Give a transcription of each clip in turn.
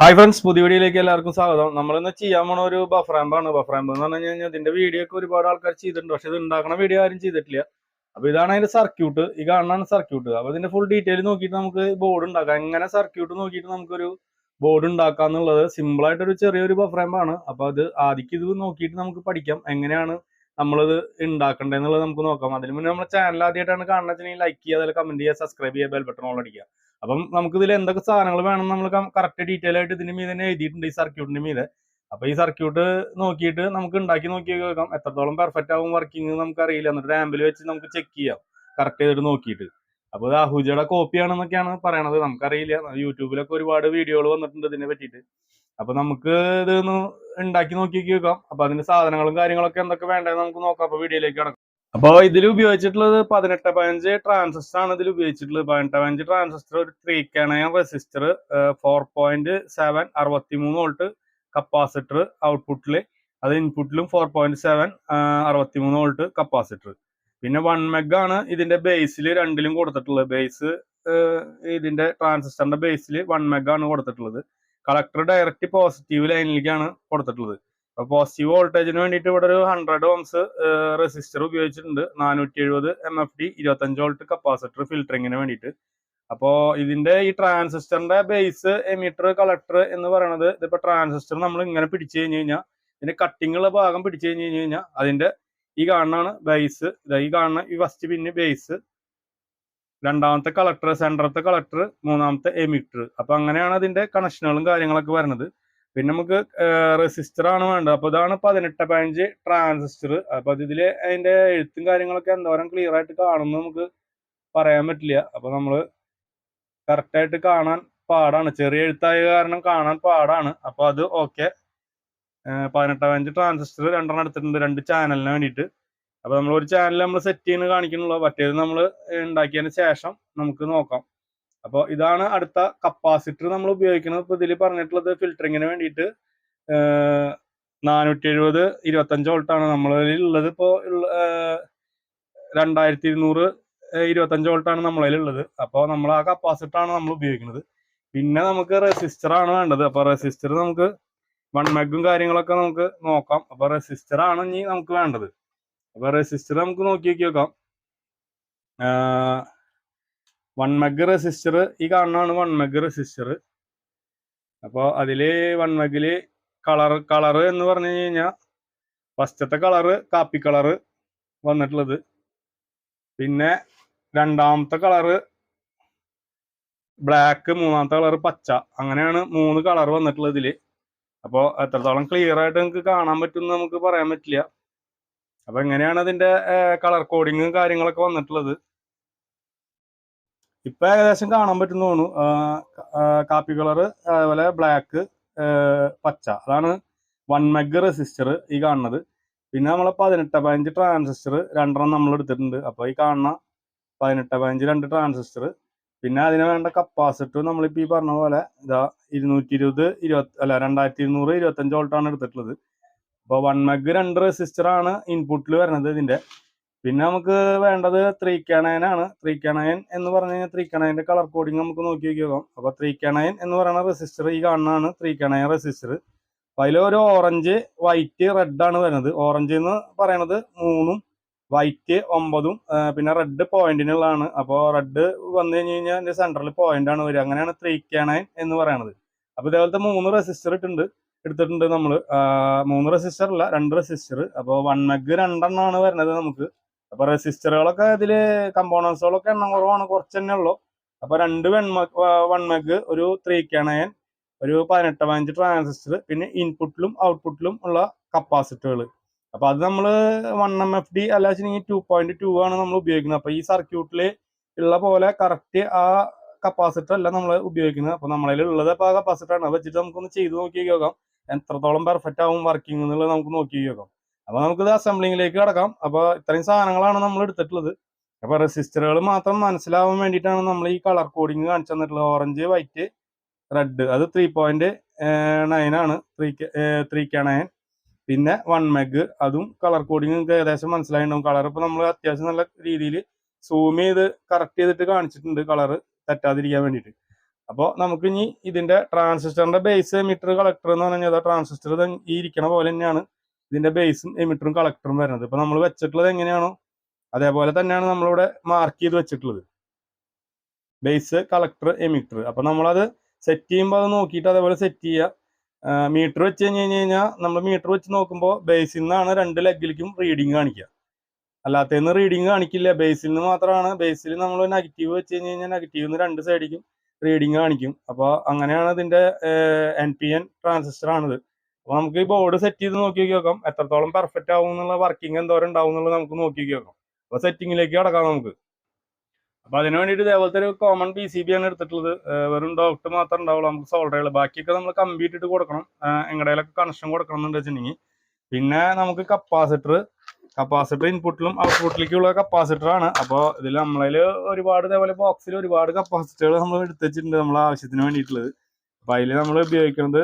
Hi friends പുതിയ വീഡിയോയിലേക്ക് എല്ലാവർക്കും സ്വാഗതം. നമ്മളിന്ന് ചെയ്യാൻ പോണ ഒരു ബഫ്രാമ്പാണ് ബഫ്രാമ്പ് എന്ന് പറഞ്ഞു കഴിഞ്ഞാൽ ഇതിന്റെ വീഡിയോ ഒക്കെ ഒരുപാട് ആൾക്കാർ ചെയ്തിട്ടുണ്ട്. പക്ഷെ ഇത് ഉണ്ടാക്കുന്ന വീഡിയോ ആരും ചെയ്തിട്ടില്ല. അപ്പൊ ഇതാണ് അതിന്റെ സർക്യൂട്ട് ഈ കാണുന്ന സർക്യൂട്ട് അപ്പൊ ഇതിന്റെ ഫുൾ ഡീറ്റെയിൽ നോക്കിയിട്ട് നമുക്ക് ബോർഡ് ഉണ്ടാക്കാം. എങ്ങനെ സർക്യൂട്ട് നോക്കിയിട്ട് നമുക്കൊരു ബോർഡ് ഉണ്ടാക്കാം എന്നുള്ളത് സിമ്പിൾ ആയിട്ടൊരു ചെറിയൊരു ബഫറാമ്പാണ് അപ്പൊ അത് ആദ്യം ഇത് നോക്കിയിട്ട് നമുക്ക് പഠിക്കാം. എങ്ങനെയാണ് നമ്മളത് ഉണ്ടാക്കേണ്ടതെന്നുള്ളത് നമുക്ക് നോക്കാം. അതിന് മുന്നേ നമ്മുടെ ചാനൽ ആദ്യമായിട്ടാണ് കാണുന്നത് ലൈക്ക് ചെയ്യുക അതായത് കമന്റ് ചെയ്യുക സബ്സ്ക്രൈബ് ചെയ്യുക ബെൽ ബട്ടൺ ഓൾ അടിക്കുക. അപ്പം നമുക്ക് ഇതിൽ എന്തൊക്കെ സാധനങ്ങൾ വേണം നമ്മൾ കറക്റ്റ് ഡീറ്റെയിൽ ആയിട്ട് ഇതിന് മീതെ എഴുതിയിട്ടുണ്ട് ഈ സർക്യൂട്ടിന് മീതെ. അപ്പൊ ഈ സർക്യൂട്ട് നോക്കിയിട്ട് നമുക്ക് ഉണ്ടാക്കി നോക്കി നോക്കാം എത്രത്തോളം പെർഫെക്റ്റ് ആവും വർക്കിംഗ് നമുക്ക് അറിയില്ല എന്നിട്ട് റാമ്പിൽ വെച്ച് നമുക്ക് ചെക്ക് ചെയ്യാം. കറക്റ്റ് ചെയ്തിട്ട് നോക്കിയിട്ട്. അപ്പൊ ഇത് അഹുജയുടെ കോപ്പിയാണെന്നൊക്കെയാണ് പറയണത്. നമുക്കറിയില്ല. യൂട്യൂബിലൊക്കെ ഒരുപാട് വീഡിയോകൾ വന്നിട്ടുണ്ട് ഇതിനെ പറ്റിയിട്ട്. അപ്പൊ നമുക്ക് ഇത് ഉണ്ടാക്കി നോക്കി നോക്കാം അപ്പൊ അതിന്റെ സാധനങ്ങളും കാര്യങ്ങളൊക്കെ എന്തൊക്കെ വേണ്ടതെന്ന് നമുക്ക് നോക്കാം. അപ്പൊ വീഡിയോയിലേക്ക് അപ്പോൾ ഇതിൽ ഉപയോഗിച്ചിട്ടുള്ളത് പതിനെട്ട് പതിനഞ്ച് ട്രാൻസിസ്റ്റർ ആണ് ഇതിൽ ഉപയോഗിച്ചിട്ടുള്ളത്. പതിനെട്ട് പതിനഞ്ച് ട്രാൻസിസ്റ്റർ ഒരു ത്രീ കണയൻ റെസിസ്റ്റർ ഫോർ പോയിന്റ് സെവൻ അറുപത്തി മൂന്ന് വോൾട്ട് കപ്പാസിറ്റർ ഔട്ട്പുട്ടിൽ അത് ഇൻപുട്ടിലും ഫോർ പോയിന്റ് സെവൻ അറുപത്തി മൂന്ന് വോൾട്ട് കപ്പാസിറ്റർ പിന്നെ വൺ മെഗ് ആണ് ഇതിന്റെ ബേസിൽ രണ്ടിലും കൊടുത്തിട്ടുള്ളത്. ബേസ് ഇതിന്റെ ട്രാൻസിസ്റ്ററിന്റെ ബേസിൽ വൺ മെഗ് ആണ് കൊടുത്തിട്ടുള്ളത്. കളക്ടർ ഡയറക്റ്റ് പോസിറ്റീവ് ലൈനിലേക്കാണ് കൊടുത്തിട്ടുള്ളത്. പോസിറ്റീവ് വോൾട്ടേജിന് വേണ്ടിയിട്ട് ഇവിടെ ഒരു ഹൺഡ്രഡ് ഓംസ് റെസിസ്റ്റർ ഉപയോഗിച്ചിട്ടുണ്ട്. നാനൂറ്റി എഴുപത് എം എഫ് ഡി ഇരുപത്തഞ്ച് വോൾട്ട് കപ്പാസിറ്റർ ഫിൽറ്ററിങ്ങിന് വേണ്ടിയിട്ട്. അപ്പോൾ ഇതിന്റെ ഈ ട്രാൻസിസ്റ്ററിന്റെ ബേസ് എമീറ്റർ കളക്ടർ എന്ന് പറയുന്നത് ഇതിപ്പോ ട്രാൻസിസ്റ്റർ നമ്മൾ ഇങ്ങനെ പിടിച്ചു കഴിഞ്ഞ് കഴിഞ്ഞാൽ ഇതിന്റെ കട്ടിങ് ഉള്ള ഭാഗം പിടിച്ചു കഴിഞ്ഞ് കഴിഞ്ഞ് കഴിഞ്ഞാൽ അതിന്റെ ഈ കാണുന്നതാണ് ബേസ് ഈ കാണുന്ന ഈ ഫസ്റ്റ് പിന്നെ ബേസ് രണ്ടാമത്തെ കളക്ടർ സെന്ററത്തെ കളക്ടർ മൂന്നാമത്തെ എമിറ്റർ അപ്പൊ അങ്ങനെയാണ് അതിന്റെ കണക്ഷനുകളും കാര്യങ്ങളൊക്കെ വരുന്നത്. പിന്നെ നമുക്ക് റെസിസ്റ്റർ ആണ് വേണ്ടത്. അപ്പൊ ഇതാണ് പതിനെട്ട് പതിനഞ്ച് ട്രാൻസിസ്റ്റർ അപ്പൊ ഇതിൽ അതിന്റെ എഴുത്തും കാര്യങ്ങളൊക്കെ എന്തോരം ക്ലിയർ ആയിട്ട് കാണുന്നു നമുക്ക് പറയാൻ പറ്റില്ല. അപ്പൊ നമ്മൾ കറക്റ്റ് ആയിട്ട് കാണാൻ പാടാണ്. ചെറിയ എഴുത്തായ കാരണം കാണാൻ പാടാണ്. അപ്പൊ അത് ഓക്കെ പതിനെട്ട് പതിനഞ്ച് ട്രാൻസിസ്റ്റർ രണ്ടെണ്ണം എടുത്തിട്ടുണ്ട്. രണ്ട് ചാനലിന് വേണ്ടിയിട്ട്. അപ്പൊ നമ്മൾ ഒരു ചാനൽ നമ്മൾ സെറ്റ് ചെയ്യുന്നത് കാണിക്കുന്നുള്ളൂ. മറ്റേത് നമ്മൾ ഉണ്ടാക്കിയതിന് ശേഷം നമുക്ക് നോക്കാം. അപ്പോൾ ഇതാണ് അടുത്ത കപ്പാസിറ്റർ നമ്മൾ ഉപയോഗിക്കുന്നത്. ഇപ്പോൾ ഇതിൽ പറഞ്ഞിട്ടുള്ളത് ഫിൽറ്ററിങ്ങിന് വേണ്ടിയിട്ട് നാനൂറ്റി എഴുപത് ഇരുപത്തഞ്ച് വോൾട്ടാണ് നമ്മളിൽ ഉള്ളത് ഇപ്പോൾ രണ്ടായിരത്തി ഇരുന്നൂറ് ഇരുപത്തഞ്ച് വോൾട്ടാണ് നമ്മളതിൽ ഉള്ളത്. അപ്പോൾ നമ്മൾ ആ കപ്പാസിറ്ററാണ് നമ്മൾ ഉപയോഗിക്കുന്നത്. പിന്നെ നമുക്ക് റെസിസ്റ്റർ ആണ് വേണ്ടത്. അപ്പോൾ റെസിസ്റ്റർ നമുക്ക് വൺ മെഗും കാര്യങ്ങളൊക്കെ നമുക്ക് നോക്കാം. അപ്പോൾ റെസിസ്റ്റർ ആണ് ഇനി നമുക്ക് വേണ്ടത്. അപ്പോൾ റെസിസ്റ്റർ നമുക്ക് നോക്കി നോക്കി. നോക്കാം വൺ മെഗ് റെസിസ്റ്റർ ഈ കാണുന്നതാണ് വൺ മെഗ് റെസിസ്റ്റർ അപ്പോൾ അതിൽ വൺ മെഗിൽ കളർ കളർ എന്ന് പറഞ്ഞു കഴിഞ്ഞാൽ ഫസ്റ്റത്തെ കളറ് കാപ്പി കളറ് വന്നിട്ടുള്ളത്. പിന്നെ രണ്ടാമത്തെ കളറ് ബ്ലാക്ക് മൂന്നാമത്തെ കളർ പച്ച. അങ്ങനെയാണ് മൂന്ന് കളർ വന്നിട്ടുള്ളത് അപ്പോൾ എത്രത്തോളം ക്ലിയർ ആയിട്ട് നിങ്ങൾക്ക് കാണാൻ പറ്റുമെന്ന് നമുക്ക് പറയാൻ പറ്റില്ല. അപ്പൊ എങ്ങനെയാണ് അതിന്റെ കളർ കോഡിങ്ങും കാര്യങ്ങളൊക്കെ വന്നിട്ടുള്ളത്? ഇപ്പൊ ഏകദേശം കാണാൻ പറ്റുന്ന തോന്നുന്നു. കാപ്പി കളർ അതേപോലെ ബ്ലാക്ക് പച്ച. അതാണ് വൺ മെഗ് റെസിസ്റ്റർ ഈ കാണുന്നത്. പിന്നെ നമ്മളെ പതിനെട്ട് പതിനഞ്ച് ട്രാൻസിസ്റ്റർ രണ്ടെണ്ണം നമ്മൾ എടുത്തിട്ടുണ്ട്. അപ്പൊ ഈ കാണുന്ന പതിനെട്ട് പതിനഞ്ച് രണ്ട് ട്രാൻസിസ്റ്റർ പിന്നെ അതിന് വേണ്ട കപ്പാസിറ്റർ നമ്മളിപ്പോ ഈ പറഞ്ഞ പോലെ ഇതാ ഇരുന്നൂറ്റി ഇരുപത് ഇരുപത്തി അല്ല രണ്ടായിരത്തി ഇരുന്നൂറ് ഇരുപത്തഞ്ച് വോൾട്ടാണ് എടുത്തിട്ടുള്ളത്. അപ്പോൾ വൺ മെഗ് രണ്ട് റെസിസ്റ്റർ ആണ് ഇൻപുട്ടിൽ വരുന്നത് ഇതിന്റെ. പിന്നെ നമുക്ക് വേണ്ടത് ത്രീ ആണ് ത്രീ കണയൻ എന്ന് പറഞ്ഞു കഴിഞ്ഞാൽ ത്രീ കളർ കോഡിങ് നമുക്ക് നോക്കി നോക്കിയോക്കാം. അപ്പോൾ ത്രീ കണയൻ എന്ന് പറയുന്ന റെസിസ്റ്റർ ഈ കാണുന്നതാണ് ത്രീ കണയൻ റെസിസ്റ്റർ അപ്പൊ അതിൽ ഒരു ഓറഞ്ച് വൈറ്റ് റെഡ് ആണ് വരുന്നത്. ഓറഞ്ച് എന്ന് പറയുന്നത് മൂന്നും വൈറ്റ് ഒമ്പതും പിന്നെ റെഡ് പോയിന്റിനുള്ളതാണ് അപ്പോൾ റെഡ് വന്നു കഴിഞ്ഞ് കഴിഞ്ഞാൽ അതിന്റെ സെന്ററിൽ പോയിന്റ് ആണ് വരിക. അങ്ങനെയാണ് ത്രീ കണയൻ എന്ന് പറയുന്നത് അപ്പോൾ ഇതേപോലത്തെ മൂന്ന് റെസിസ്റ്റർ ഇട്ടുണ്ട് എടുത്തിട്ടുണ്ട് നമ്മൾ മൂന്ന് റെസിസ്റ്റർ അല്ല രണ്ട് റെസിസ്റ്റർ അപ്പോൾ വൺ മെഗ് രണ്ടെണ്ണമാണ് വരുന്നത് നമുക്ക്. അപ്പൊ റെസിസ്റ്ററുകളൊക്കെ ഇതിൽ കമ്പോണൻസുകളൊക്കെ എണ്ണം കുറവാണ് കുറച്ച് തന്നെ ഉള്ളൂ. അപ്പൊ രണ്ട് വൺ വൺമക്ക് ഒരു ത്രീ കണയൻ ഒരു പതിനെട്ട് പതിനഞ്ച് ട്രാൻസിസ്റ്റർ പിന്നെ ഇൻപുട്ടിലും ഔട്ട്പുട്ടിലും ഉള്ള കപ്പാസിറ്ററുകൾ അപ്പൊ അത് നമ്മൾ വൺ എം എഫ് ഡി അല്ല വെച്ചിട്ടുണ്ടെങ്കിൽ ടു പോയിന്റ് ടു ആണ് നമ്മൾ ഉപയോഗിക്കുന്നത്. അപ്പൊ ഈ സർക്യൂട്ടിൽ ഉള്ള പോലെ കറക്റ്റ് ആ കപ്പാസിറ്റർ അല്ല നമ്മൾ ഉപയോഗിക്കുന്നത്. അപ്പൊ നമ്മളതിൽ ഉള്ളത് അപ്പൊ ആ കപ്പാസിറ്റർ ആണ് വെച്ചിട്ട് നമുക്കൊന്ന് ചെയ്ത് നോക്കി നോക്കാം. എത്രത്തോളം പെർഫെക്റ്റ് ആവും വർക്കിംഗ് എന്നുള്ളത് നമുക്ക് നോക്കി നോക്കാം. അപ്പൊ നമുക്കിത് അസംബ്ലിങ്ങിലേക്ക് കിടക്കാം. അപ്പൊ ഇത്രയും സാധനങ്ങളാണ് നമ്മൾ എടുത്തിട്ടുള്ളത്. അപ്പൊ റെസിസ്റ്ററുകൾ മാത്രം മനസ്സിലാവാൻ വേണ്ടിയിട്ടാണ് നമ്മൾ ഈ കളർ കോഡിങ് കാണിച്ചു തന്നിട്ടുള്ളത്. ഓറഞ്ച് വൈറ്റ് റെഡ് അത് ത്രീ പോയിന്റ് നയൻ ആണ്. ത്രീ ത്രീ കെ നയൻ പിന്നെ വൺ മെഗ് അതും കളർ കോഡിങ് നിങ്ങൾക്ക് ഏകദേശം മനസ്സിലായിട്ടുണ്ടാവും. കളർ ഇപ്പൊ നമ്മൾ അത്യാവശ്യം നല്ല രീതിയിൽ സൂം ചെയ്ത് കറക്റ്റ് ചെയ്തിട്ട് കാണിച്ചിട്ടുണ്ട് കളർ തെറ്റാതിരിക്കാൻ വേണ്ടിയിട്ട്. അപ്പോൾ നമുക്ക് ഇനി ഇതിന്റെ ട്രാൻസിസ്റ്ററിന്റെ ബേസ് മീറ്റർ കളക്ടർ എന്ന് പറഞ്ഞാൽ ട്രാൻസിസ്റ്റർ ഈ ഇരിക്കണ പോലെ തന്നെയാണ്. ഇതിന്റെ ബേസും എമിറ്ററും കളക്ടറും വരുന്നത്. ഇപ്പൊ നമ്മൾ വെച്ചിട്ടുള്ളത് എങ്ങനെയാണോ? അതേപോലെ തന്നെയാണ് നമ്മളിവിടെ മാർക്ക് ചെയ്ത് വെച്ചിട്ടുള്ളത്. ബേസ് കളക്ടർ എമിറ്റർ അപ്പൊ നമ്മളത് സെറ്റ് ചെയ്യുമ്പോൾ അത് നോക്കിയിട്ട് അതേപോലെ സെറ്റ് ചെയ്യുക. മീറ്റർ വെച്ച് കഴിഞ്ഞ് കഴിഞ്ഞ് കഴിഞ്ഞാൽ നമ്മൾ മീറ്റർ വെച്ച് നോക്കുമ്പോൾ ബേസിൽ നിന്നാണ് രണ്ട് ലെഗിലേക്കും റീഡിങ് കാണിക്കുക. അല്ലാത്തതിന് റീഡിങ് കാണിക്കില്ല. ബേസിൽ നിന്ന് മാത്രമാണ്. ബേസിൽ നമ്മൾ നെഗറ്റീവ് വെച്ച് കഴിഞ്ഞ് കഴിഞ്ഞാൽ നെഗറ്റീവ് നിന്ന് രണ്ട് സൈഡിക്കും റീഡിങ് കാണിക്കും. അപ്പോൾ അങ്ങനെയാണ് ഇതിന്റെ എൻ പി എൻ ട്രാൻസിസ്റ്റർ ആണിത്. അപ്പോൾ നമുക്ക് ഈ ബോർഡ് സെറ്റ് ചെയ്ത് നോക്കി നോക്കാം. എത്രത്തോളം പെർഫെക്റ്റ് ആവും എന്നുള്ള വർക്കിംഗ് എന്തോരം ഉണ്ടാവും എന്നുള്ളത് നമുക്ക് നോക്കി നോക്കാം. അപ്പൊ സെറ്റിംഗിലേക്ക് കടക്കാം നമുക്ക്. അപ്പൊ അതിന് വേണ്ടിയിട്ട് ഇതേപോലത്തെ ഒരു കോമൺ പി സി ബി ആണ് എടുത്തിട്ടുള്ളത്. വെറും ഡോക്ടർ മാത്രം ഉണ്ടാവുള്ളൂ. നമുക്ക് സോൾഡറുകൾ ബാക്കിയൊക്കെ നമ്മൾ കമ്പി ഇട്ട് കൊടുക്കണം. എങ്ങടേലൊക്കെ കണക്ഷൻ കൊടുക്കണം എന്ന് വെച്ചിട്ടുണ്ടെങ്കിൽ. പിന്നെ നമുക്ക് കപ്പാസിറ്റർ കപ്പാസിറ്റർ ഇൻപുട്ടിലും ഔട്ട്പുട്ടിലേക്കുള്ള കപ്പാസിറ്റർ ആണ്. അപ്പോൾ ഇതിൽ നമ്മളതിൽ ഒരുപാട് ഇതേപോലെ ബോക്സിൽ ഒരുപാട് കപ്പാസിറ്ററുകൾ നമ്മൾ എടുത്തുവെച്ചിട്ടുണ്ട് നമ്മളെ ആവശ്യത്തിന് വേണ്ടിയിട്ടുള്ളത്. അപ്പോൾ അതിൽ നമ്മൾ ഉപയോഗിക്കുന്നത്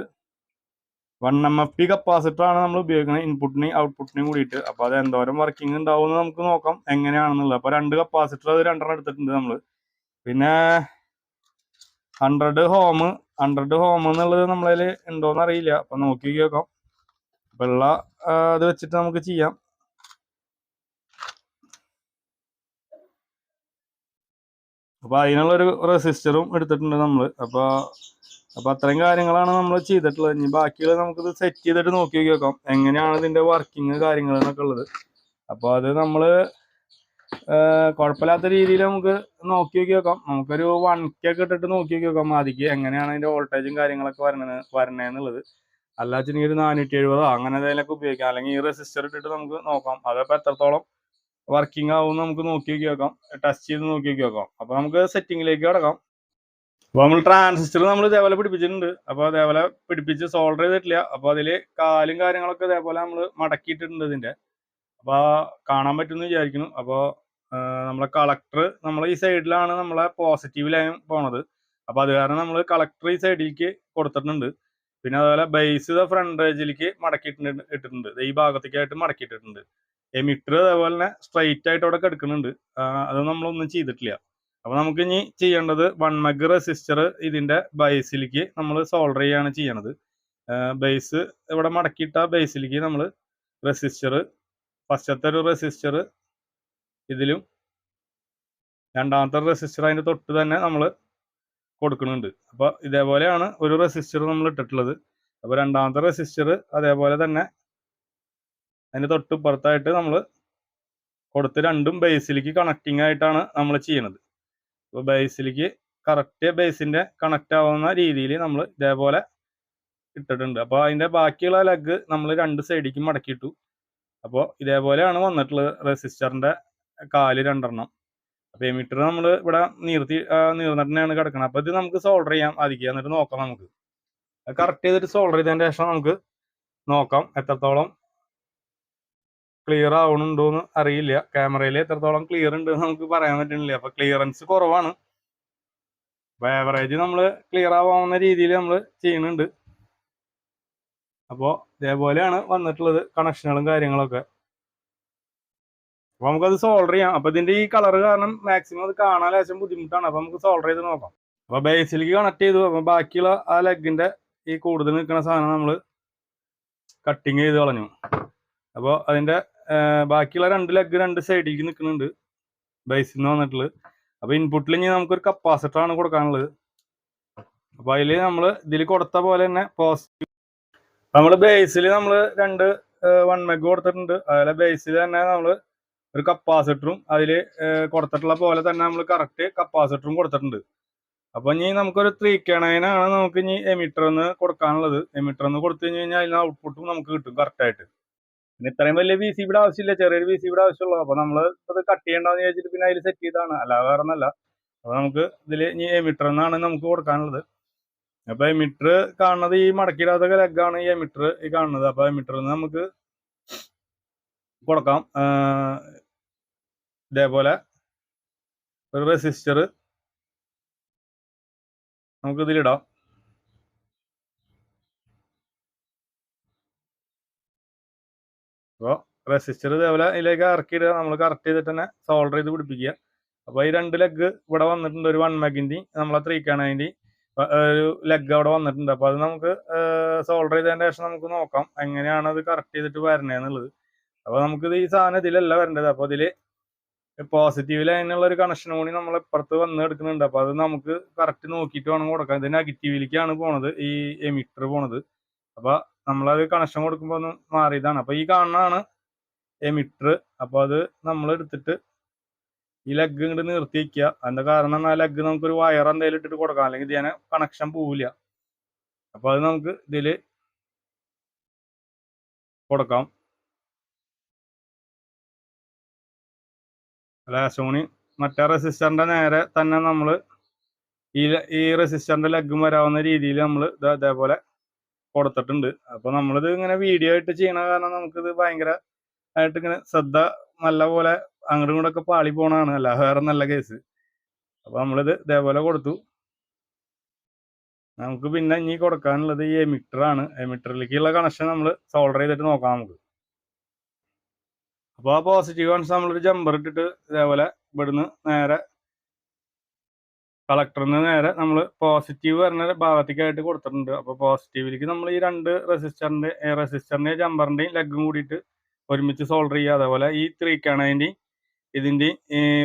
one M F P capacitor ആണ് നമ്മൾ ഉപയോഗിക്കുന്നത് ഇൻപുട്ടിനെയും ഔട്ട്പുട്ടിനെയും കൂടിയിട്ട്. അപ്പോൾ അത് എന്തോരം വർക്കിംഗ് ഉണ്ടാവും എന്ന് നമുക്ക് നോക്കാം എങ്ങനെയാണെന്നുള്ളത്. അപ്പോൾ രണ്ട് കപ്പാസിറ്റർ അത് രണ്ടെണ്ണം എടുത്തിട്ടുണ്ട് നമ്മൾ പിന്നെ ഹൺഡ്രഡ് ഹോം ഹൺഡ്രഡ് ഹോം എന്നുള്ളത് നമ്മളതിൽ ഉണ്ടോന്ന് അറിയില്ല. അപ്പൊ നോക്കി നോക്കാം വെള്ള അത് വെച്ചിട്ട് നമുക്ക് ചെയ്യാം. അപ്പൊ അതിനുള്ളൊരു റെസിസ്റ്ററും എടുത്തിട്ടുണ്ട് നമ്മൾ അപ്പൊ അപ്പൊ അത്രയും കാര്യങ്ങളാണ് നമ്മൾ ചെയ്തിട്ടുള്ളത്. ഇനി ബാക്കിയുള്ളത് നമുക്കിത് സെറ്റ് ചെയ്തിട്ട് നോക്കി നോക്കാം. എങ്ങനെയാണ് ഇതിന്റെ വർക്കിംഗ് കാര്യങ്ങൾ എന്നൊക്കെ ഉള്ളത്. അപ്പൊ അത് നമ്മൾ ഏഹ് കുഴപ്പമില്ലാത്ത രീതിയിൽ നമുക്ക് നോക്കി നോക്കി നോക്കാം. നമുക്കൊരു വൺ കെ ഒക്കെ ഇട്ടിട്ട് നോക്കി നോക്കി നോക്കാം. ആദ്യക്ക് എങ്ങനെയാണ് അതിന്റെ വോൾട്ടേജും കാര്യങ്ങളൊക്കെ വരണത് വരണേന്നുള്ളത് അല്ലാച്ചെങ്കിൽ ഒരു നാനൂറ്റി എഴുപതോ അങ്ങനെ എന്തെങ്കിലുമൊക്കെ ഉപയോഗിക്കാം. അല്ലെങ്കിൽ ഈ റെസിസ്റ്റർ ഇട്ടിട്ട് നമുക്ക് നോക്കാം. അതപ്പോൾ എത്രത്തോളം വർക്കിംഗ് ആവും നമുക്ക് നോക്കി നോക്കി നോക്കാം. ടെസ്റ്റ് ചെയ്ത് നോക്കി നോക്കി നോക്കാം. അപ്പൊ നമുക്ക് സെറ്റിംഗിലേക്ക് കിടക്കാം. അപ്പൊ നമ്മൾ ട്രാൻസിസ്റ്റർ നമ്മൾ ഇതേപോലെ പിടിപ്പിച്ചിട്ടുണ്ട്. അപ്പൊ അതേപോലെ പിടിപ്പിച്ച് സോൾഡർ ചെയ്തിട്ടില്ല. അപ്പൊ അതിൽ കാലും കാര്യങ്ങളൊക്കെ ഇതേപോലെ നമ്മൾ മടക്കിയിട്ടുണ്ട് ഇതിന്റെ. അപ്പൊ കാണാൻ പറ്റുമെന്ന് വിചാരിക്കുന്നു. അപ്പോൾ നമ്മളെ കളക്ടർ നമ്മൾ ഈ സൈഡിലാണ് നമ്മളെ പോസിറ്റീവ് ലൈൻ പോണത്. അപ്പൊ അത് കാരണം നമ്മൾ കളക്ടർ ഈ സൈഡിലേക്ക് കൊടുത്തിട്ടുണ്ട്. പിന്നെ അതുപോലെ ബേസ് ഫ്രണ്ട് റേജിലേക്ക് മടക്കിയിട്ടുണ്ട് ഇട്ടിട്ടുണ്ട്. ഈ ഭാഗത്തേക്കായിട്ട് മടക്കിയിട്ടിട്ടുണ്ട്. എമിറ്റർ അതേപോലെ തന്നെ സ്ട്രൈറ്റ് ആയിട്ട് അവിടെ കിടക്കുന്നുണ്ട്. അത് നമ്മളൊന്നും ചെയ്തിട്ടില്ല. അപ്പൊ നമുക്ക് ഇനി ചെയ്യേണ്ടത് വൺ മെഗ് റെസിസ്റ്റർ ഇതിന്റെ ബേസിലേക്ക് നമ്മൾ സോൾഡർ ചെയ്യാണ് ചെയ്യണത്. ബേസ് ഇവിടെ മടക്കിയിട്ട ബേസിലേക്ക് നമ്മൾ റെസിസ്റ്റർ ഫസ്റ്റത്തെ ഒരു റെസിസ്റ്റർ ഇതിലും രണ്ടാമത്തെ റെസിസ്റ്റർ അതിന്റെ തൊട്ട് തന്നെ നമ്മൾ കൊടുക്കുന്നുണ്ട്. അപ്പൊ ഇതേപോലെയാണ് ഒരു റെസിസ്റ്റർ നമ്മൾ ഇട്ടിട്ടുള്ളത്. അപ്പൊ രണ്ടാമത്തെ റെസിസ്റ്റർ അതേപോലെ തന്നെ അതിന്റെ തൊട്ട് പുറത്തായിട്ട് നമ്മൾ കൊടുത്ത് രണ്ടും ബേസിലേക്ക് കണക്റ്റിംഗ് ആയിട്ടാണ് നമ്മൾ ചെയ്യണത്. ബേസിലേക്ക് കറക്റ്റ് ബേസിന്റെ കണക്റ്റ് ആവുന്ന രീതിയിൽ നമ്മൾ ഇതേപോലെ ഇട്ടിട്ടുണ്ട്. അപ്പോൾ അതിന്റെ ബാക്കിയുള്ള ലെഗ് നമ്മൾ രണ്ട് സൈഡിലേക്ക് മടക്കിയിട്ടു. അപ്പോൾ ഇതേപോലെയാണ് വന്നിട്ടുള്ളത് റെസിസ്റ്ററിന്റെ കാൽ രണ്ടെണ്ണം. അപ്പോൾ എമിറ്റർ നമ്മൾ ഇവിടെ നീർത്തി നീർന്നിട്ടാണ് കിടക്കുന്നത് അപ്പോൾ ഇത് നമുക്ക് സോൾഡർ ചെയ്യാം അധികം എന്നിട്ട് നോക്കാം നമുക്ക്. കറക്റ്റ് ചെയ്തിട്ട് സോൾഡർ ചെയ്തതിന് ശേഷം നമുക്ക് നോക്കാം എത്രത്തോളം ക്ലിയർ ആവണുണ്ടോന്ന് അറിയില്ല. ക്യാമറയിൽ എത്രത്തോളം ക്ലിയർ ഉണ്ട് നമുക്ക് പറയാൻ പറ്റുന്നില്ല അപ്പൊ ക്ലിയറൻസ് കുറവാണ്. അപ്പൊ ആവറേജ് നമ്മൾ ക്ലിയർ ആവാവുന്ന രീതിയിൽ നമ്മൾ ചെയ്യുന്നുണ്ട്. അപ്പോൾ ഇതേപോലെയാണ് വന്നിട്ടുള്ളത് കണക്ഷനുകളും കാര്യങ്ങളൊക്കെ. അപ്പൊ നമുക്കത് സോൾഡർ ചെയ്യാം. അപ്പൊ ഇതിന്റെ ഈ കളർ കാരണം മാക്സിമം അത് കാണാൻ ലേശം ബുദ്ധിമുട്ടാണ്. അപ്പൊ നമുക്ക് സോൾഡർ ചെയ്ത് നോക്കാം. അപ്പൊ ബേസിലേക്ക് കണക്ട് ചെയ്തു. അപ്പൊ ബാക്കിയുള്ള ആ ലെഗിന്റെ ഈ കൂടുതൽ നിൽക്കുന്ന സാധനം നമ്മൾ കട്ടിങ് ചെയ്ത് കളഞ്ഞു. അപ്പോൾ അതിന്റെ ബാക്കിയുള്ള രണ്ട് ലെഗ് രണ്ട് സൈഡിലേക്ക് നിൽക്കുന്നുണ്ട് ബേസിൽ നിന്ന് വന്നിട്ടുള്ളത്. അപ്പൊ ഇൻപുട്ടിൽ ഇനി നമുക്കൊരു കപ്പാസിറ്റർ ആണ് കൊടുക്കാനുള്ളത്. അപ്പൊ അതിൽ നമ്മൾ ഇതിൽ കൊടുത്ത പോലെ തന്നെ പോസിറ്റീവ് നമ്മൾ ബേസിൽ നമ്മൾ രണ്ട് വൺ മെഗ് കൊടുത്തിട്ടുണ്ട്. അതിലെ ബേസിൽ തന്നെ നമ്മൾ ഒരു കപ്പാസിറ്ററും അതിൽ കൊടുത്തിട്ടുള്ള പോലെ തന്നെ നമ്മൾ കറക്റ്റ് കപ്പാസിറ്ററും കൊടുത്തിട്ടുണ്ട്. അപ്പൊ ഇനി നമുക്കൊരു ത്രീ ആണ് നമുക്ക് ഇനി എമിറ്റർ എന്ന് കൊടുക്കാനുള്ളത്. എമിറ്റർ എന്ന് കൊടുത്തു കഴിഞ്ഞു കഴിഞ്ഞാൽ അതിന് ഔട്ട്പുട്ടും നമുക്ക് കിട്ടും കറക്റ്റ് ആയിട്ട്. പിന്നെ ഇത്രയും വലിയ വി സി ബിയുടെ ആവശ്യമില്ല. ചെറിയൊരു വി സി ബിയുടെ ആവശ്യമുള്ളൂ. അപ്പൊ നമ്മൾ അത് കട്ട് ചെയ്യണ്ടെന്ന് വിചാരിച്ചിട്ട് പിന്നെ അതിൽ സെറ്റ് ചെയ്താണ് അല്ലാതെ വേറെ ഒന്നല്ല. അപ്പൊ നമുക്ക് ഇതിൽ ഇനി എമിറ്റർ എന്നാണ് നമുക്ക് കൊടുക്കാനുള്ളത്. അപ്പൊ എമിറ്റർ കാണുന്നത് ഈ മടക്കിയിടാത്ത ലെഗാണ് ഈ എമിറ്റർ ഈ കാണുന്നത്. അപ്പൊ എമിറ്റർ നമുക്ക് കൊടുക്കാം. ഇതേപോലെ ഒരു റെസിസ്റ്റർ നമുക്ക് അപ്പോൾ റെസിസ്റ്റർ ഇതേപോലെ ഇതിലേക്ക് ഇറക്കിയിടുക നമ്മൾ കറക്റ്റ് ചെയ്തിട്ട് തന്നെ സോൾഡർ ചെയ്ത് പിടിപ്പിക്കുക. അപ്പോൾ ഈ രണ്ട് ലെഗ് ഇവിടെ വന്നിട്ടുണ്ട്. ഒരു വൺ മെഗിന്റെയും നമ്മളെ ത്രീ കാണതിന്റെയും പ- ഒരു ലെഗ് അവിടെ വന്നിട്ടുണ്ട്. അപ്പൊ അത് നമുക്ക് സോൾഡർ ചെയ്തതിന്റെ ശേഷം നമുക്ക് നോക്കാം. എങ്ങനെയാണ് അത് കറക്റ്റ് ചെയ്തിട്ട് വരണേന്നുള്ളത്. അപ്പൊ നമുക്കിത് ഈ സാധനം ഇതിലല്ല വരേണ്ടത്. അപ്പൊ ഇതിൽ പോസിറ്റീവ് ലൈനുള്ള ഒരു കണക്ഷൻ കൂടി നമ്മൾ ഇപ്പുറത്ത് വന്ന് എടുക്കുന്നുണ്ട്. അപ്പൊ അത് നമുക്ക് കറക്റ്റ് നോക്കിയിട്ട് വേണം കൊടുക്കാം ഇത് നെഗറ്റീവിലേക്കാണ് പോണത്. ഈ എമിറ്റർ പോണത്. അപ്പൊ നമ്മളത് കണക്ഷൻ കൊടുക്കുമ്പോൾ ഒന്ന് മാറിയതാണ്. അപ്പൊ ഈ കാണുന്നതാണ് എമിറ്റർ അപ്പോൾ അത് നമ്മൾ എടുത്തിട്ട് ഈ ലെഗ് ഇങ്ങോട്ട് നിർത്തി വയ്ക്കുക അതിന്റെ കാരണം ആ ലെഗ് നമുക്കൊരു വയർ എന്തെങ്കിലും ഇട്ടിട്ട് കൊടുക്കാം അല്ലെങ്കിൽ ഇതിനെ കണക്ഷൻ പോവില്ല. അപ്പോൾ അത് നമുക്ക് ഇതിൽ കൊടുക്കാം. ലാസോണി മറ്റേ റെസിസ്റ്ററിന്റെ നേരെ തന്നെ നമ്മൾ ഈ ഈ റെസിസ്റ്ററിന്റെ ലെഗും വരാവുന്ന രീതിയിൽ നമ്മൾ ഇത് അതേപോലെ കൊടുത്തിട്ടുണ്ട്. അപ്പൊ നമ്മളിത് ഇങ്ങനെ വീഡിയോ ആയിട്ട് ചെയ്യണ കാരണം നമുക്കിത് ഭയങ്കര ആയിട്ട് ഇങ്ങനെ ശ്രദ്ധ നല്ല പോലെ അങ്ങോട്ടും ഇങ്ങോട്ടൊക്കെ പാളി പോണാണ് അല്ല വേറെ നല്ല കേസ് അപ്പൊ നമ്മളിത് ഇതേപോലെ കൊടുത്തു. നമുക്ക് പിന്നെ ഇനി കൊടുക്കാനുള്ളത് ഈ എമിറ്റർ ആണ്. എമിറ്ററിലേക്കുള്ള കണക്ഷൻ നമ്മൾ സോൾഡർ ചെയ്തിട്ട് നോക്കാം നമുക്ക്. അപ്പോൾ ആ പോസിറ്റീവ് കണക്ഷൻ നമ്മളൊരു ജമ്പർ ഇട്ടിട്ട് ഇതേപോലെ ഇവിടുന്ന് നേരെ കളക്ടറിൽ നിന്ന് നേരെ നമ്മൾ പോസിറ്റീവ് വരുന്ന ഭാഗത്തേക്കായിട്ട് കൊടുത്തിട്ടുണ്ട്. അപ്പോൾ പോസിറ്റീവിലേക്ക് നമ്മൾ ഈ രണ്ട് റെസിസ്റ്ററിന്റെ റെസിസ്റ്ററിന്റെയും ജമ്പറിന്റെയും ലെഗും കൂടിയിട്ട് ഒരുമിച്ച് സോൾഡർ ചെയ്യുക. അതേപോലെ ഈ ത്രീ കണേന്റെയും ഇതിന്റെയും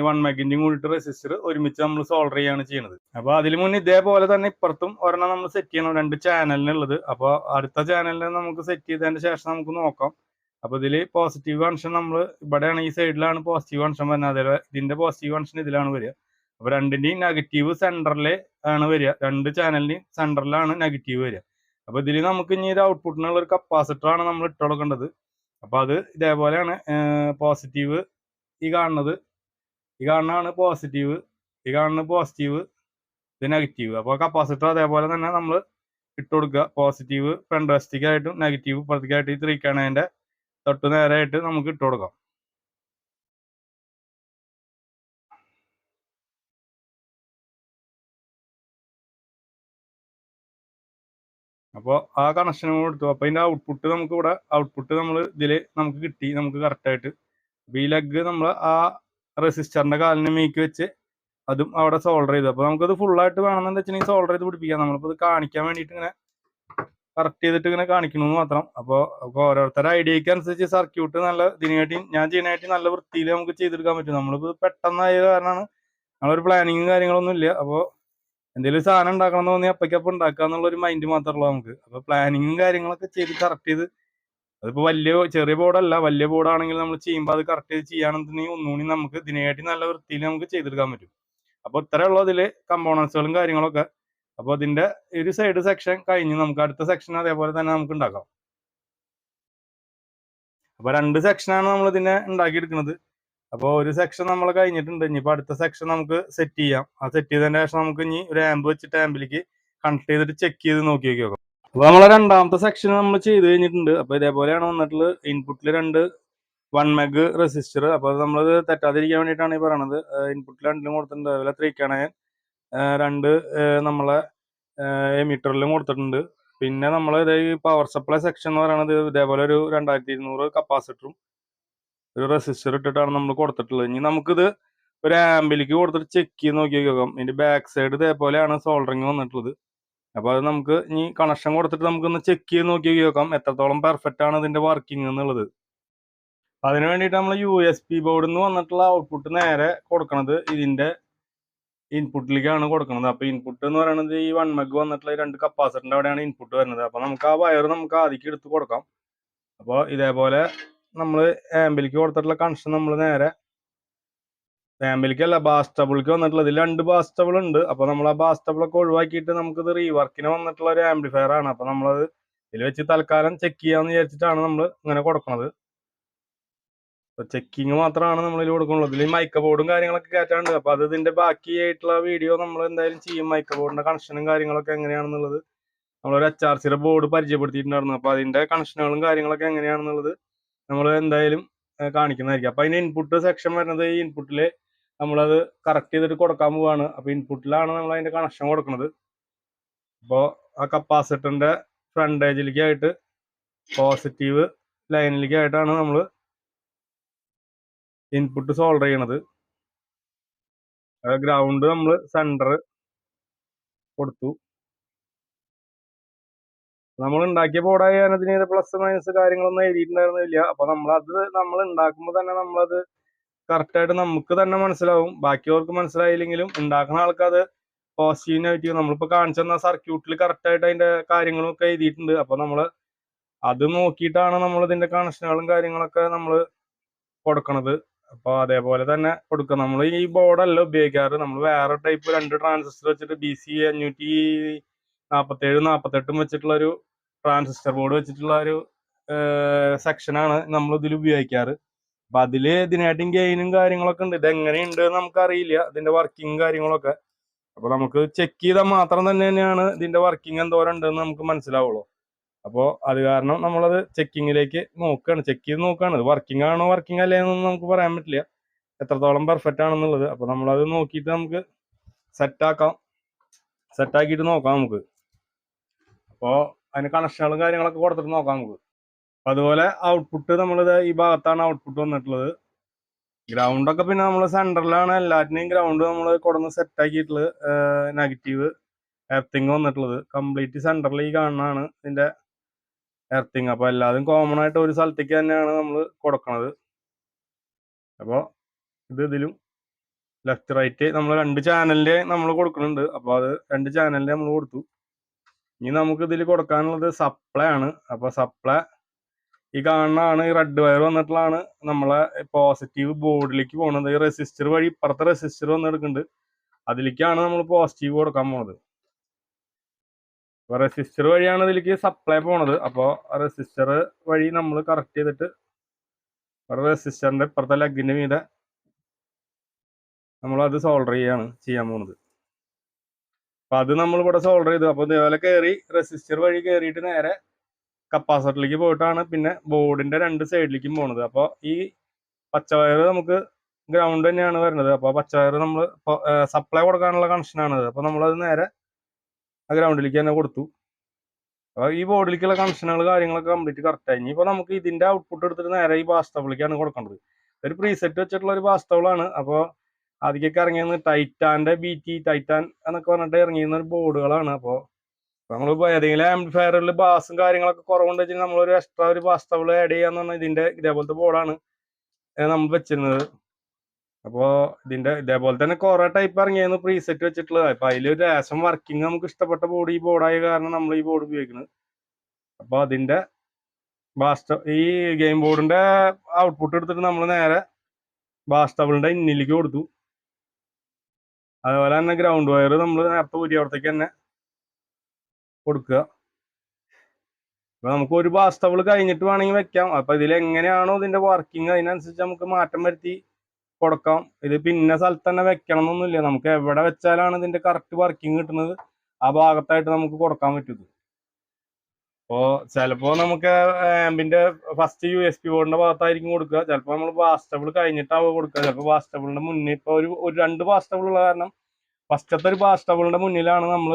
വൺ മെഗിന്റെയും കൂടിയിട്ട് റെസിസ്റ്റർ ഒരുമിച്ച് നമ്മൾ സോൾഡർ ചെയ്യാണ് ചെയ്യുന്നത്. അപ്പോൾ അതിൽ മുന്നേ ഇതേപോലെ തന്നെ ഇപ്പുറത്തും ഒരെണ്ണം നമ്മൾ സെറ്റ് ചെയ്യണം. രണ്ട് ചാനലിനുള്ളത് അപ്പോൾ അടുത്ത ചാനലിനെ നമുക്ക് സെറ്റ് ചെയ്തതിന് ശേഷം നമുക്ക് നോക്കാം. അപ്പോൾ ഇതിൽ പോസിറ്റീവ് കണക്ഷൻ നമ്മൾ ഇവിടെയാണ് ഈ സൈഡിലാണ് പോസിറ്റീവ് കണക്ഷൻ വരുന്നത്. അതേപോലെ ഇതിന്റെ പോസിറ്റീവ് കണക്ഷൻ ഇതിലാണ് വരിക. അപ്പോൾ രണ്ടിന്റെയും നെഗറ്റീവ് സെന്ററിലെ ആണ് വരിക. രണ്ട് ചാനലിന്റെയും സെന്ററിലാണ് നെഗറ്റീവ് വരിക. അപ്പോൾ ഇതിൽ നമുക്ക് ഇനി ഒരു ഔട്ട്പുട്ടിനുള്ള ഒരു കപ്പാസിറ്റർ ആണ് നമ്മൾ ഇട്ട് കൊടുക്കേണ്ടത്. അപ്പോൾ അത് ഇതേപോലെയാണ് പോസിറ്റീവ് ഈ കാണുന്നത്. ഈ കാണുന്നതാണ് പോസിറ്റീവ് ഈ കാണുന്ന പോസിറ്റീവ് ഇത് നെഗറ്റീവ് അപ്പോൾ കപ്പാസിറ്റർ അതേപോലെ തന്നെ നമ്മൾ ഇട്ട് കൊടുക്കുക. പോസിറ്റീവ് ഫ്രണ്ട് ആയിട്ടും നെഗറ്റീവ് ഇപ്പുറത്തേക്കായിട്ട് ഈ ത്രീ കണേന്റെ തൊട്ട് നേരെയായിട്ട് നമുക്ക് ഇട്ട് കൊടുക്കാം. അപ്പോൾ ആ കണക്ഷൻ കൊടുത്തു അപ്പോൾ അതിന്റെ ഔട്ട്പുട്ട് നമുക്ക് ഇവിടെ ഔട്ട്പുട്ട് നമ്മൾ ഇതിൽ നമുക്ക് കിട്ടി. നമുക്ക് കറക്റ്റായിട്ട് അപ്പോൾ ഈ ലെഗ് നമ്മൾ ആ റെസിസ്റ്ററിന്റെ കാലിന് മേക്ക് വെച്ച് അതും അവിടെ സോൾഡർ ചെയ്തു. അപ്പോൾ നമുക്കത് ഫുള്ളായിട്ട് വേണമെന്ന് വെച്ചിട്ടുണ്ടെങ്കിൽ സോൾഡർ ചെയ്ത് പിടിപ്പിക്കാം. നമ്മളിപ്പോൾ ഇത് കാണിക്കാൻ വേണ്ടിയിട്ട് ഇങ്ങനെ കറക്റ്റ് ചെയ്തിട്ട് ഇങ്ങനെ കാണിക്കണമെന്ന് മാത്രം. അപ്പോൾ ഓരോരുത്തരുടെ ഐഡിയക്ക് അനുസരിച്ച് സർക്യൂട്ട് നല്ല ഇതിനായിട്ട് ഞാൻ ചെയ്യുന്നതായിട്ട് നല്ല വൃത്തിയിൽ നമുക്ക് ചെയ്തെടുക്കാൻ പറ്റും. നമ്മളിപ്പോൾ പെട്ടെന്നായ കാരണമാണ്. നമ്മളൊരു പ്ലാനിങ്ങും കാര്യങ്ങളൊന്നും ഇല്ല. അപ്പോൾ എന്തെങ്കിലും സാധനം ഉണ്ടാക്കണം എന്ന് തോന്നി അപ്പയ്ക്കപ്പം ഉണ്ടാക്കുക എന്നുള്ള ഒരു മൈൻഡ് മാത്രമേ നമുക്ക്. അപ്പൊ പ്ലാനിങ്ങും കാര്യങ്ങളൊക്കെ ചെയ്ത് കറക്റ്റ് ചെയ്ത് അതിപ്പോ വലിയ ചെറിയ ബോർഡല്ല വലിയ ബോർഡാണെങ്കിൽ നമ്മൾ ചെയ്യുമ്പോൾ അത് കറക്റ്റ് ചെയ്ത് ചെയ്യുകയാണെന്നുണ്ടെങ്കിൽ ഒന്നുകൂടി നമുക്ക് ഇതിനായിട്ട് നല്ല വൃത്തിയിൽ നമുക്ക് ചെയ്തെടുക്കാൻ പറ്റും. അപ്പോൾ ഉള്ള ഇതിൽ കമ്പോണൻസുകളും കാര്യങ്ങളൊക്കെ. അപ്പോൾ അതിന്റെ ഒരു സൈഡ് സെക്ഷൻ കഴിഞ്ഞ് നമുക്ക് അടുത്ത സെക്ഷൻ അതേപോലെ തന്നെ നമുക്ക് ഉണ്ടാക്കാം. അപ്പോൾ രണ്ട് സെക്ഷനാണ് നമ്മൾ ഇതിനെ ഉണ്ടാക്കിയെടുക്കുന്നത്. അപ്പോൾ ഒരു സെക്ഷൻ നമ്മൾ കഴിഞ്ഞിട്ടുണ്ട്. ഇനിയിപ്പോൾ അടുത്ത സെക്ഷൻ നമുക്ക് സെറ്റ് ചെയ്യാം. ആ സെറ്റ് ചെയ്തതിന് ശേഷം നമുക്ക് ഇനി ഒരു ആമ്പ് വെച്ചിട്ട് ആമ്പിലേക്ക് കണക്ട് ചെയ്തിട്ട് ചെക്ക് ചെയ്ത് നോക്കി നോക്കാം അപ്പോൾ നമ്മളെ രണ്ടാമത്തെ സെക്ഷൻ നമ്മൾ ചെയ്ത് കഴിഞ്ഞിട്ടുണ്ട്. അപ്പോൾ ഇതേപോലെയാണ് വന്നിട്ടുള്ളത് ഇൻപുട്ടിൽ രണ്ട് വൺ മെഗ് റെസിസ്റ്റർ അപ്പോൾ അത് നമ്മളത് തെറ്റാതിരിക്കാൻ വേണ്ടിയിട്ടാണ് ഈ പറയണത്. ഇൻപുട്ടിൽ രണ്ടിലും കൊടുത്തിട്ടുണ്ട്. അതുപോലെ ത്രീ രണ്ട് നമ്മളെ എമീറ്ററിലും കൊടുത്തിട്ടുണ്ട്. പിന്നെ നമ്മൾ ഇതേ പവർ സപ്ലൈ സെക്ഷൻ എന്ന് പറയുന്നത് ഇതേപോലെ ഒരു രണ്ടായിരത്തി ഇരുന്നൂറ് കപ്പാസിറ്ററും ഒരു റെസിസ്റ്റർ ഇട്ടിട്ടാണ് നമ്മൾ കൊടുത്തിട്ടുള്ളത്. ഇനി നമുക്കിത് ഒരു ആംബിലേക്ക് കൊടുത്തിട്ട് ചെക്ക് ചെയ്ത് നോക്കി നോക്കാം. ഇതിന്റെ ബാക്ക് സൈഡ് ഇതേപോലെയാണ് സോൾഡറിങ് വന്നിട്ടുള്ളത്. അപ്പോൾ അത് നമുക്ക് ഇനി കണക്ഷൻ കൊടുത്തിട്ട് നമുക്കൊന്ന് ചെക്ക് ചെയ്ത് നോക്കി നോക്കാം. എത്രത്തോളം പെർഫെക്റ്റ് ആണ് ഇതിന്റെ വർക്കിംഗ് എന്നുള്ളത്. അതിന് വേണ്ടിയിട്ട് നമ്മൾ യു എസ് പി ബോർഡിൽ നിന്ന് വന്നിട്ടുള്ള ഔട്ട്പുട്ട് നേരെ കൊടുക്കണത് ഇതിന്റെ ഇൻപുട്ടിലേക്കാണ് കൊടുക്കുന്നത് അപ്പൊ ഇൻപുട്ട് എന്ന് പറയുന്നത് ഈ വൺ മെഗ് വന്നിട്ടുള്ള രണ്ട് കപ്പാസിറ്ററിന്റെ അവിടെയാണ് ഇൻപുട്ട് വരുന്നത്. അപ്പൊ നമുക്ക് ആ വയർ നമുക്ക് ആദ്യം എടുത്ത് കൊടുക്കാം. അപ്പോൾ ഇതേപോലെ നമ്മൾ ആംബിലിക്ക് കൊടുത്തിട്ടുള്ള കണക്ഷൻ നമ്മൾ നേരെ ആംബിലിക്കല്ല ബാസ്റ്റബിൾക്ക് വന്നിട്ടുള്ളത്. ഇതിൽ രണ്ട് ബാസ്റ്റബിൾ ഉണ്ട്. അപ്പോൾ നമ്മൾ ആ ബാസ്റ്റബിൾ ഒക്കെ ഒഴിവാക്കിയിട്ട് നമുക്കിത് റീവർക്കിന് വന്നിട്ടുള്ള ഒരു ആംപ്ലിഫയർ ആണ്. അപ്പോൾ നമ്മളത് ഇതിൽ വെച്ച് തൽക്കാലം ചെക്ക് ചെയ്യാന്ന് വിചാരിച്ചിട്ടാണ് നമ്മൾ ഇങ്ങനെ കൊടുക്കുന്നത് ചെക്കിങ് മാത്രമാണ് നമ്മൾ ഇതിൽ കൊടുക്കുന്നുള്ളൂ ഇതിൽ മൈക്ക ബോർഡും കാര്യങ്ങളൊക്കെ കയറ്റാണ്ട് അപ്പോൾ അത് ഇതിന്റെ ബാക്കിയായിട്ടുള്ള വീഡിയോ നമ്മൾ എന്തായാലും ചെയ്യും. മൈക്ക ബോർഡിന്റെ കണക്ഷനും കാര്യങ്ങളൊക്കെ എങ്ങനെയാണെന്നുള്ളത്. നമ്മളൊരു എച്ച് ആർ സിയുടെ ബോർഡ് പരിചയപ്പെടുത്തിയിട്ടുണ്ടായിരുന്നു. അപ്പോൾ അതിന്റെ കണക്ഷനുകളും കാര്യങ്ങളൊക്കെ എങ്ങനെയാണെന്നുള്ളത് നമ്മൾ എന്തായാലും കാണിക്കുന്നതായിരിക്കും. അപ്പൊ അതിന് ഇൻപുട്ട് സെക്ഷൻ വരുന്നത് ഈ ഇൻപുട്ടിൽ നമ്മളത് കറക്റ്റ് ചെയ്തിട്ട് കൊടുക്കാൻ പോവാണ്. അപ്പൊ ഇൻപുട്ടിലാണ് നമ്മൾ അതിന്റെ കണക്ഷൻ കൊടുക്കുന്നത് അപ്പോൾ ആ കപ്പാസിറ്ററിന്റെ ഫ്രണ്ടേജിലേക്കായിട്ട് പോസിറ്റീവ് ലൈനിലേക്ക് ആയിട്ടാണ് നമ്മൾ ഇൻപുട്ട് സോൾഡർ ചെയ്യണത്. ഗ്രൗണ്ട് നമ്മൾ സെന്റർ കൊടുത്തു. നമ്മൾ ഉണ്ടാക്കിയ ബോർഡായ അതിന് പ്ലസ് മൈനസ് കാര്യങ്ങളൊന്നും എഴുതിയിട്ടുണ്ടായിരുന്നില്ല. അപ്പൊ നമ്മളത് നമ്മൾ ഉണ്ടാക്കുമ്പോൾ തന്നെ നമ്മളത് കറക്റ്റായിട്ട് നമുക്ക് തന്നെ മനസ്സിലാവും. ബാക്കിയവർക്ക് മനസ്സിലായില്ലെങ്കിലും ഉണ്ടാക്കുന്ന ആൾക്കത് പോസിറ്റീവ് നെഗറ്റീവ് നമ്മളിപ്പോ കാണിച്ചു തന്ന സർക്യൂട്ടിൽ കറക്റ്റായിട്ട് അതിന്റെ കാര്യങ്ങളൊക്കെ എഴുതിയിട്ടുണ്ട്. അപ്പൊ നമ്മൾ അത് നോക്കിയിട്ടാണ് നമ്മൾ ഇതിന്റെ കണക്ഷനുകളും കാര്യങ്ങളൊക്കെ നമ്മൾ കൊടുക്കണത്. അപ്പൊ അതേപോലെ തന്നെ കൊടുക്കുക നമ്മൾ ഈ ബോർഡല്ല ഉപയോഗിക്കാറ്. നമ്മൾ വേറെ ടൈപ്പ് രണ്ട് ട്രാൻസിസ്റ്റർ വെച്ചിട്ട് ബി സി അഞ്ഞൂറ്റി നാൽപ്പത്തേഴ് നാൽപ്പത്തെട്ടും വെച്ചിട്ടുള്ള ഒരു ട്രാൻസിസ്റ്റർ ബോർഡ് വെച്ചിട്ടുള്ള ഒരു സെക്ഷനാണ് നമ്മൾ ഇതിൽ ഉപയോഗിക്കാറ്. അപ്പൊ അതിൽ ഇതിനായിട്ടും ഗെയിനും കാര്യങ്ങളൊക്കെ ഉണ്ട്. ഇത് എങ്ങനെയുണ്ട് നമുക്കറിയില്ല ഇതിന്റെ വർക്കിംഗ് കാര്യങ്ങളൊക്കെ. അപ്പൊ നമുക്ക് ചെക്ക് ചെയ്താൽ മാത്രം തന്നെ തന്നെയാണ് ഇതിന്റെ വർക്കിംഗ് എന്തോരം ഉണ്ടെന്ന് നമുക്ക് മനസ്സിലാവുള്ളൂ. അപ്പോൾ അത് കാരണം നമ്മളത് ചെക്കിങ്ങിലേക്ക് നോക്കുകയാണ്. ചെക്ക് ചെയ്ത് നോക്കുകയാണ്. ഇത് വർക്കിംഗ് ആണോ വർക്കിംഗ് അല്ലേ എന്നൊന്നും നമുക്ക് പറയാൻ പറ്റില്ല. എത്രത്തോളം പെർഫെക്റ്റ് ആണെന്നുള്ളത്. അപ്പൊ നമ്മളത് നോക്കിയിട്ട് നമുക്ക് സെറ്റാക്കാം സെറ്റാക്കിയിട്ട് നോക്കാം നമുക്ക്. അപ്പോൾ അതിന് കണക്ഷനുകളും കാര്യങ്ങളൊക്കെ കൊടുത്തിട്ട് നോക്കാം നമുക്ക്. അപ്പം അതുപോലെ ഔട്ട്പുട്ട് നമ്മളിത് ഈ ഭാഗത്താണ് ഔട്ട്പുട്ട് വന്നിട്ടുള്ളത്. ഗ്രൗണ്ടൊക്കെ പിന്നെ നമ്മൾ സെന്ററിലാണ് എല്ലാറ്റിനെയും ഗ്രൗണ്ട് നമ്മൾ കൊടുന്ന് സെറ്റ് ആക്കിയിട്ടുള്ളത് നെഗറ്റീവ് എർത്തിങ് വന്നിട്ടുള്ളത്. കംപ്ലീറ്റ് സെന്ററിൽ ഈ കാണുന്നതാണ് ഇതിന്റെ എർത്തിങ് അപ്പോൾ എല്ലാതും കോമൺ ആയിട്ട് ഒരു സ്ഥലത്തേക്ക് തന്നെയാണ് നമ്മൾ കൊടുക്കുന്നത് അപ്പോൾ ഇത് ഇതിലും ലെഫ്റ്റ് റൈറ്റ് നമ്മൾ രണ്ട് ചാനലിന്റെ നമ്മൾ കൊടുക്കുന്നുണ്ട് അപ്പോൾ അത് രണ്ട് ചാനലിന്റെ നമ്മൾ കൊടുത്തു. ഇനി നമുക്ക് ഇതിൽ കൊടുക്കാനുള്ളത് സപ്ലൈ ആണ്. അപ്പൊ സപ്ലൈ ഈ കാണുന്നതാണ് ഈ റെഡ് വയർ വന്നിട്ടുള്ളതാണ്. നമ്മളെ പോസിറ്റീവ് ബോർഡിലേക്ക് പോകുന്നത് ഈ റെസിസ്റ്റർ വഴി ഇപ്പുറത്തെ റെസിസ്റ്റർ വന്നെടുക്കുന്നുണ്ട്. അതിലേക്കാണ് നമ്മൾ പോസിറ്റീവ് കൊടുക്കാൻ പോണത്. റെസിസ്റ്റർ വഴിയാണ് ഇതിലേക്ക് സപ്ലൈ പോണത്. അപ്പോൾ റെസിസ്റ്റർ വഴി നമ്മൾ കറക്റ്റ് ചെയ്തിട്ട് റെസിസ്റ്ററിന്റെ ഇപ്പുറത്തെ ലെഗിന്റെ മീതെ നമ്മൾ അത് സോൾഡർ ചെയ്യാണ് ചെയ്യാൻ പോകുന്നത് അപ്പൊ അത് നമ്മൾ ഇവിടെ സോൾഡർ ചെയ്തു. അപ്പൊ ഇതേപോലെ കയറി റെസിസ്റ്റർ വഴി കയറിയിട്ട് നേരെ കപ്പാസിറ്ററിലേക്ക് പോയിട്ടാണ് പിന്നെ ബോർഡിന്റെ രണ്ട് സൈഡിലേക്കും പോണത്. അപ്പോൾ ഈ പച്ചവയർ നമുക്ക് ഗ്രൗണ്ട് തന്നെയാണ് വരുന്നത്. അപ്പോൾ പച്ചവയർ നമ്മൾ സപ്ലൈ കൊടുക്കാനുള്ള കണക്ഷനാണത് അപ്പോൾ നമ്മളത് നേരെ ആ ഗ്രൗണ്ടിലേക്ക് തന്നെ കൊടുത്തു. അപ്പോൾ ഈ ബോർഡിലേക്കുള്ള കണക്ഷനുകൾ കാര്യങ്ങളൊക്കെ കംപ്ലീറ്റ് കറക്റ്റ് ആയി. ഇനിയിപ്പോൾ നമുക്ക് ഇതിന്റെ ഔട്ട്പുട്ട് എടുത്തിട്ട് നേരെ ഈ ബാസ്റ്റബിളിലേക്കാണ് കൊടുക്കേണ്ടത്. ഒരു പ്രീസെറ്റ് വെച്ചിട്ടുള്ള ഒരു ബാസ്റ്റബിളാണ് അപ്പോൾ ആദ്യമൊക്കെ ഇറങ്ങിയത് ടൈറ്റാന്റെ ബി ടി ടൈറ്റാൻ എന്നൊക്കെ പറഞ്ഞിട്ട് ഇറങ്ങിയിരുന്ന ബോർഡുകളാണ്. അപ്പോൾ നമ്മൾ ഏതെങ്കിലും ആംപ്ലിഫയറിൽ ബാസും കാര്യങ്ങളൊക്കെ കുറവുണ്ട് ഒരു എക്സ്ട്രാ ഒരു ബാസ്റ്റബിൾ ആഡ് ചെയ്യാന്ന് പറഞ്ഞാൽ ഇതിന്റെ ഇതേപോലത്തെ ബോർഡാണ് നമ്മൾ വെച്ചിരുന്നത്. അപ്പോൾ ഇതിന്റെ ഇതേപോലെ തന്നെ കുറെ ടൈപ്പ് ഇറങ്ങിയായിരുന്നു പ്രീസെറ്റ് വെച്ചിട്ടുള്ളത്. അപ്പൊ അതിൽ ഒരു ലേശം വർക്കിംഗ് നമുക്ക് ഇഷ്ടപ്പെട്ട ബോർഡ് ഈ ബോർഡായ കാരണം നമ്മൾ ഈ ബോർഡ് ഉപയോഗിക്കുന്നത്. അപ്പൊ അതിന്റെ ബാസ്റ്റ ഈ ഗെയിം ബോർഡിന്റെ ഔട്ട്പുട്ട് എടുത്തിട്ട് നമ്മൾ നേരെ ബാസ്റ്റബിളിന്റെ ഇന്നിലേക്ക് കൊടുത്തു. അതുപോലെ തന്നെ ഗ്രൗണ്ട് വയർ നമ്മൾ നേരത്തെ ഊരിയവിടത്തേക്ക് തന്നെ കൊടുക്കുക. അപ്പൊ നമുക്ക് ഒരു ബാസ്തവൾ കഴിഞ്ഞിട്ട് വേണമെങ്കിൽ വെക്കാം. അപ്പൊ ഇതിൽ എങ്ങനെയാണോ ഇതിന്റെ വർക്കിംഗ് അതിനനുസരിച്ച് നമുക്ക് മാറ്റം വരുത്തി കൊടുക്കാം. ഇത് പിന്നെ സ്ഥലത്ത് തന്നെ വെക്കണം എന്നൊന്നുമില്ല നമുക്ക് എവിടെ വെച്ചാലാണ് ഇതിന്റെ കറക്റ്റ് വർക്കിംഗ് കിട്ടുന്നത്? ആ ഭാഗത്തായിട്ട് നമുക്ക് കൊടുക്കാൻ പറ്റും അപ്പോ ചിലപ്പോ നമുക്ക് ആംബിന്റെ ഫസ്റ്റ് യു എസ് പി ബോർഡിന്റെ ഭാഗത്തായിരിക്കും കൊടുക്കുക. ചിലപ്പോൾ നമ്മൾ ബാസ്റ്റബിൾ കഴിഞ്ഞിട്ടാവും കൊടുക്കുക. ചിലപ്പോൾ വാസ്റ്റബിളിന്റെ മുന്നിൽ ഇപ്പൊ ഒരു ഒരു രണ്ട് ബാസ്റ്റബിൾ ഉള്ള കാരണം ഫസ്റ്റത്തെ ഒരു വാസ്റ്റബിളിന്റെ മുന്നിലാണ് നമ്മൾ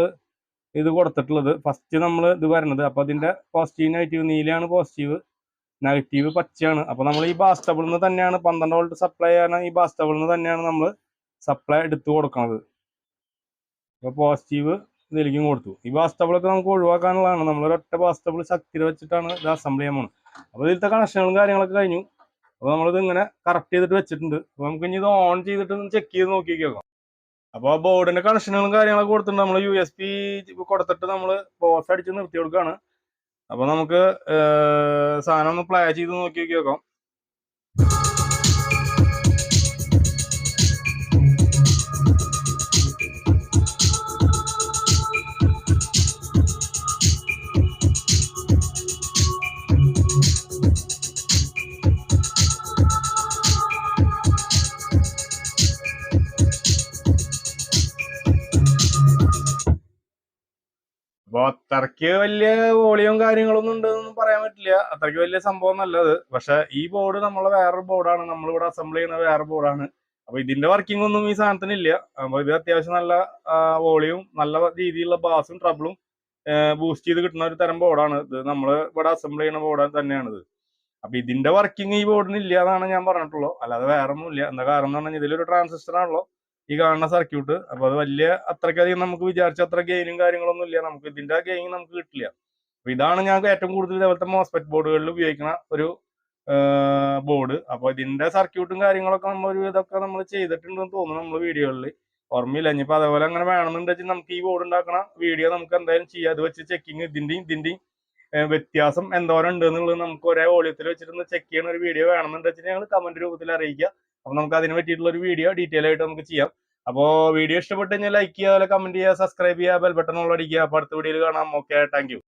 ഇത് കൊടുത്തിട്ടുള്ളത്. ഫസ്റ്റ് നമ്മൾ ഇത് വരണത്. അപ്പൊ അതിന്റെ പോസിറ്റീവ് നെഗറ്റീവ് നീലയാണ് പോസിറ്റീവ് നെഗറ്റീവ് പച്ചയാണ്. അപ്പൊ നമ്മൾ ഈ ബാസ്റ്റബിളിൽ നിന്ന് തന്നെയാണ് പന്ത്രണ്ട് വോൾട്ട് സപ്ലൈ ചെയ്യാൻ ഈ ബാസ്റ്റബിളിൽ നിന്ന് തന്നെയാണ് നമ്മൾ സപ്ലൈ എടുത്തു കൊടുക്കുന്നത് അപ്പൊ പോസിറ്റീവ് ഇതിലേക്കും കൊടുത്തു. ഈ ബാസ്റ്റബിളൊക്കെ നമുക്ക് ഒഴിവാക്കാനുള്ളതാണ്. നമ്മളൊരൊറ്റ ബാസ്റ്റബിൾ ശക്തി വെച്ചിട്ടാണ് ഇത് അസംബിൾ ചെയ്യാൻ പോകുന്നത് അപ്പോൾ ഇതിലത്തെ കണക്ഷനുകളും കാര്യങ്ങളൊക്കെ കഴിഞ്ഞു. അപ്പോൾ നമ്മളിത് ഇങ്ങനെ കറക്റ്റ് ചെയ്തിട്ട് വെച്ചിട്ടുണ്ട്. അപ്പോൾ നമുക്ക് ഇനി ഇത് ഓൺ ചെയ്തിട്ട് ഒന്ന് ചെക്ക് ചെയ്ത് നോക്കി നോക്കാം അപ്പോൾ ആ ബോർഡിന്റെ കണക്ഷനുകളും കാര്യങ്ങളൊക്കെ കൊടുത്തിട്ടുണ്ട്. നമ്മൾ യു എസ് പി കൊടുത്തിട്ട് നമ്മൾ ബോസ് അടിച്ച് നിർത്തി കൊടുക്കുകയാണ് അപ്പോൾ നമുക്ക് സാധനം ഒന്ന് പ്ലേ ചെയ്ത് നോക്കി നോക്കി നോക്കാം അത്രയ്ക്ക് വലിയ വോളിയം കാര്യങ്ങളൊന്നും ഉണ്ടെന്നൊന്നും പറയാൻ പറ്റില്ല. അത്രയ്ക്ക് വലിയ സംഭവം നല്ലത്. പക്ഷെ ഈ ബോർഡ് നമ്മളെ വേറൊരു ബോർഡാണ് നമ്മളിവിടെ അസംബിൾ ചെയ്യുന്ന വേറെ ബോർഡാണ് അപ്പൊ ഇതിന്റെ വർക്കിംഗ് ഒന്നും ഈ സാധനത്തിന് ഇല്ല. അപ്പൊ ഇത് അത്യാവശ്യം നല്ല വോളിയും നല്ല രീതിയിലുള്ള ബാസും ട്രബിളും ബൂസ്റ്റ് ചെയ്ത് കിട്ടുന്ന ഒരു തരം ബോർഡാണ് ഇത് നമ്മൾ ഇവിടെ അസംബിൾ ചെയ്യുന്ന ബോർഡ് തന്നെയാണിത്. അപ്പൊ ഇതിന്റെ വർക്കിംഗ് ഈ ബോർഡിന് ഇല്ല എന്നാണ് ഞാൻ പറഞ്ഞിട്ടുള്ളൂ. അല്ലാതെ വേറെ ഒന്നും ഇല്ല എന്താ കാരണം എന്ന് പറഞ്ഞാൽ ഇതിലൊരു ട്രാൻസിസ്റ്റർ ആണല്ലോ. ഈ കാണുന്ന സർക്യൂട്ട് അപ്പൊ അത് വലിയ അത്രയ്ക്കധികം നമുക്ക് വിചാരിച്ച അത്ര ഗെയിനും കാര്യങ്ങളൊന്നും ഇല്ല. നമുക്ക് ഇതിന്റെ ഗെയിൻ നമുക്ക് കിട്ടില്ല. അപ്പൊ ഇതാണ് ഞങ്ങൾക്ക് ഏറ്റവും കൂടുതൽ ഇതേപോലത്തെ മോസ്പെറ്റ് ബോർഡുകളിൽ ഉപയോഗിക്കുന്ന ഒരു ബോർഡ് അപ്പൊ ഇതിന്റെ സർക്യൂട്ടും കാര്യങ്ങളൊക്കെ നമ്മൾ ഒരു ഇതൊക്കെ നമ്മൾ ചെയ്തിട്ടുണ്ടെന്ന് തോന്നുന്നു നമ്മൾ വീഡിയോകളിൽ ഓർമ്മയില്ല. ഇനിയിപ്പോ അതേപോലെ അങ്ങനെ വേണമെന്നുണ്ടെങ്കിൽ നമുക്ക് ഈ ബോർഡ് ഉണ്ടാക്കണ വീഡിയോ നമുക്ക് എന്തായാലും ചെയ്യാം. അത് വെച്ച് ചെക്കിങ് ഇതിന്റെയും ഇതിന്റെയും വ്യത്യാസം എന്തോരം ഉണ്ട് എന്നുള്ളത് നമുക്ക് ഒരേ വോളിയത്തിൽ വെച്ചിട്ട് ചെക്ക് ചെയ്യണ ഒരു വീഡിയോ വേണമെന്നുണ്ടെങ്കിൽ ഞങ്ങൾ കമന്റ് രൂപത്തിൽ അറിയിക്കുക. അപ്പൊ നമുക്ക് അതിനെ പറ്റിയിട്ടുള്ള ഒരു വീഡിയോ ഡീറ്റെയിൽ ആയിട്ട് നമുക്ക് ചെയ്യാം. അപ്പോൾ വീഡിയോ ഇഷ്ടപ്പെട്ട് കഴിഞ്ഞാൽ ലൈക്ക് ചെയ്യുക അതുപോലെ കമന്റ് ചെയ്യുക സബ്സ്ക്രൈബ് ചെയ്യുക ബെൽ ബട്ടൺ ഉള്ള അടിക്കുക അപ്പോൾ അടുത്ത വീഡിയോയിൽ കാണാം. Okay thank